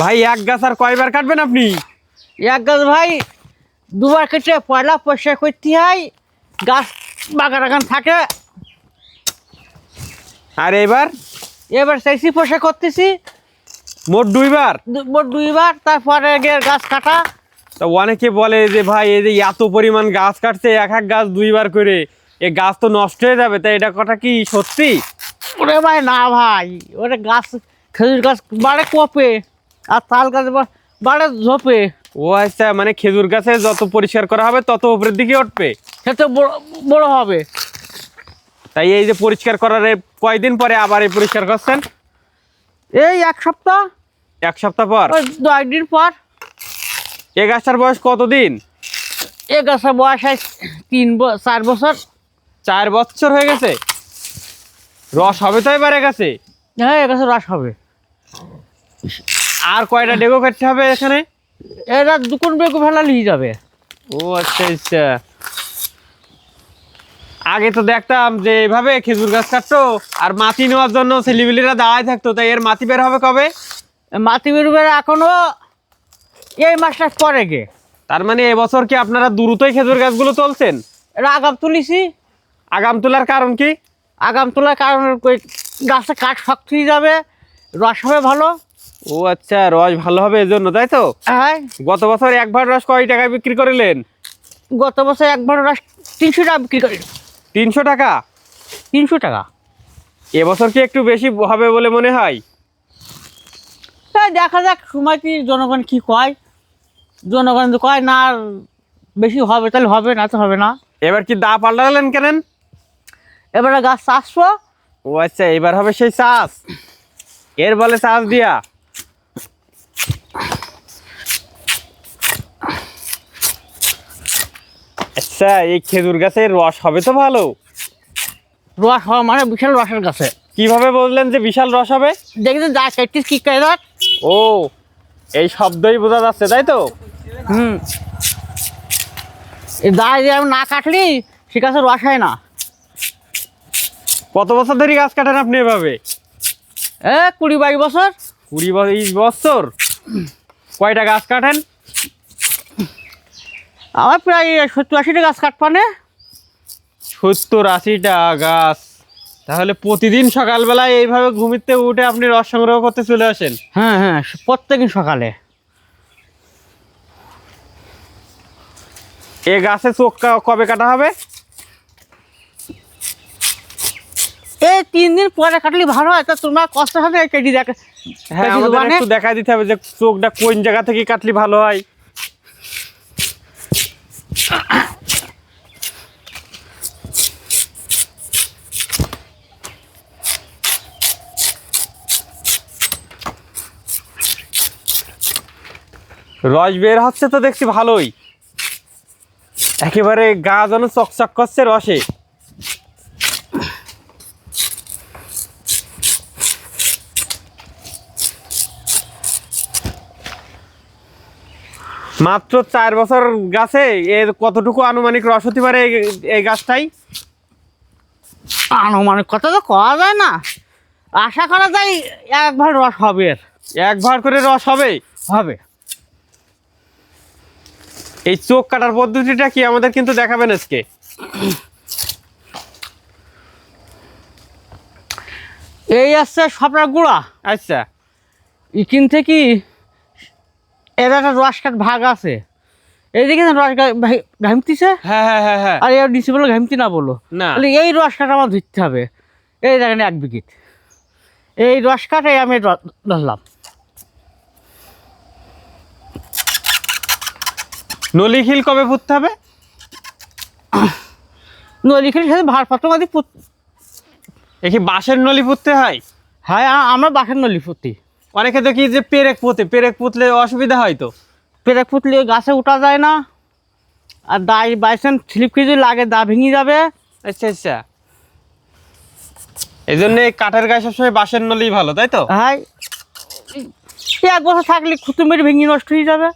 ভাই এক গাছ আর কয়বার কাটবেন আপনি? এক গাছ ভাই দুবার কেটে পয়লা পয়সা করতে হয় গাছ বাগান বাগান থাকে। আর এবার? এবার সেইসি পয়সা করতেছি। মোট দুইবার? মোট দুইবার তারপরে গাছ কাটা। তা অনেকে বলে যে ভাই এই যে এত পরিমাণ গাছ কাটছে এক এক গাছ দুইবার করে এ গাছ তো নষ্ট হয়ে যাবে। তাই এটা কথা কি সত্যি? ওরে ভাই না ভাই ওরে গাছ খেজুর গাছ বাড়ে কপে। আর তাল গাছ বাড়ে ঝোপে। ও আচ্ছা মানে খেজুর গাছে যত পরিষ্কার করা হবে তত উপরের দিকে উঠবে? সে তো বড় বড় হবে। তাই এই যে পরিষ্কার করার কয়দিন পরে আবার এই পরিষ্কার করছেন? এই এক সপ্তাহ। এক সপ্তাহ পর? ওই দু একদিন পর। এ গাছটার বয়স কতদিন? এ গাছের বয়স হয় তিন চার বছর। চার বছর হয়ে গেছে? রস হবে তো এবার এ গাছে? হ্যাঁ এ গাছের রস হবে। আর কয়টা ডেগো কাটতে হবে এখানে? এরা দুকুন বেগু ফেলা নিয়ে যাবে। ও আচ্ছা আচ্ছা। আগে তো দেখতাম যে এভাবে খেজুর গাছ কাটতো আর মাটি নেওয়ার জন্য ছেলেবিলিরা দাঁড়ায় থাকতো তাই এর মাটি বের হবে কবে? মাটি বেরোবে এখনও এই মাসটা পরে গে। তার মানে এবছর কি আপনারা দ্রুতই খেজুর গাছগুলো তুলছেন? এটা আগাম তুলিছি। আগাম তোলার কারণ কি? আগাম তোলার কারণ গাছটা কাঠ শক্ত হয়ে যাবে রস হবে ভালো। ও আচ্ছা রস ভালো হবে এজন্য তাই তো? হ্যাঁ গত বছর এক ভার রস কয় টাকায় বিক্রি করলেন? গত বছর একবার রস তিনশো টাকা বিক্রি করি তিনশো টাকা? তিনশো টাকা। এবছর কি একটু বেশি হবে বলে মনে হয়? তাই দেখা যাক সময় কি জনগণ কি কয়। জনগণ যদি কয় না আর বেশি হবে তাহলে হবে না তো হবে না। এবার কি দা পাল্টালেন কেনেন? এবারে গাছ চাষবো ও আচ্ছা এবার হবে সেই চাষ। এর বলে চাষ দিয়া। আচ্ছা এই খেজুর গাছের রস হবে তো ভালো। রস হওয়া মানে বিশাল রসের গাছে। কীভাবে বললেন যে বিশাল রস হবে? দেখি যা কেটিস কি কেদার ও এই শব্দই বোঝা যাচ্ছে তাই তো? হুম। দিয়ে আমি না কাটলি সে গাছে রস হয় না। কত বছর ধরে গাছ কাটেন আপনি এভাবে? এ কুড়ি বাইশ বছর। কুড়ি বাইশ বছর? কয়টা গাছ কাটেন? আমার প্রায় সত্তর আশিটা গাছ কাটপানে সত্তর আশিটা গাছ। তাহলে প্রতিদিন সকালবেলায় এইভাবে ঘুমিতে উঠে আপনি রস সংগ্রহ করতে চলে আসেন? হ্যাঁ হ্যাঁ প্রত্যেকদিন সকালে। এ গাছে চোখটা কবে কাটা হবে? এই তিন দিন পরে কাটলে ভালো হয়। তা তোমার কষ্ট হবে কেটে দেখ হ্যাঁ আমাদের একটু দেখা দিতে হবে যে চোখটা কোন জায়গা থেকে কাটলে ভালো হয়। রস বের হচ্ছে তো দেখছি ভালোই। একেবারে গা যেন চকচক করছে রসে। মাত্র চার বছর গাছে এর কতটুকু আনুমানিক রস হতে পারে এই- গাছটাই? আনুমানিক কথা তো কওয়া যায় না। আশা করা যায় একবার রস হবে এর। এক ভার করে রস হবে? হবে। এই চোখ কাটার পদ্ধতিটা কি আমাদের কিন্তু দেখাবেন আজকে? এই আসছে সবরা গুঁড়া। আচ্ছা। ইকিন থেকে এর একটা রস কাঠ ভাগ আছে। এইদিকে রস ঘামতিছে? হ্যাঁ হ্যাঁ হ্যাঁ হ্যাঁ। আর এর নিচে বলো ঘামতি না বলো। না। এই রস কাঠ আমার ধরতে হবে। এই দেখেন এক বিকিট। এই রস কাঠে আমি ধরলাম। নলিখিল কবে পুঁততে হবে? নলিখের সাথে ভার পাত্রমাদি এ কি বাঁশের নলি পুঁততে হয়? হ্যাঁ আমরা বাসের নলি ফুটি অনেকে দেখি যে পেরেক পুঁতে পেরেক পুঁতলে অসুবিধা হয় তো। পেরে পুঁতলে গাছে উঠা যায় না আর দায় বাইসেন স্লিপ কিছু লাগে দা ভেঙে যাবে। আচ্ছা আচ্ছা। এই জন্য কাঠের গায়ে সবসময় বাঁশের নলেই ভালো তাই তো? হ্যাঁ এক বছর থাকলে খুতুমের ভেঙে নষ্ট হয়ে যাবে।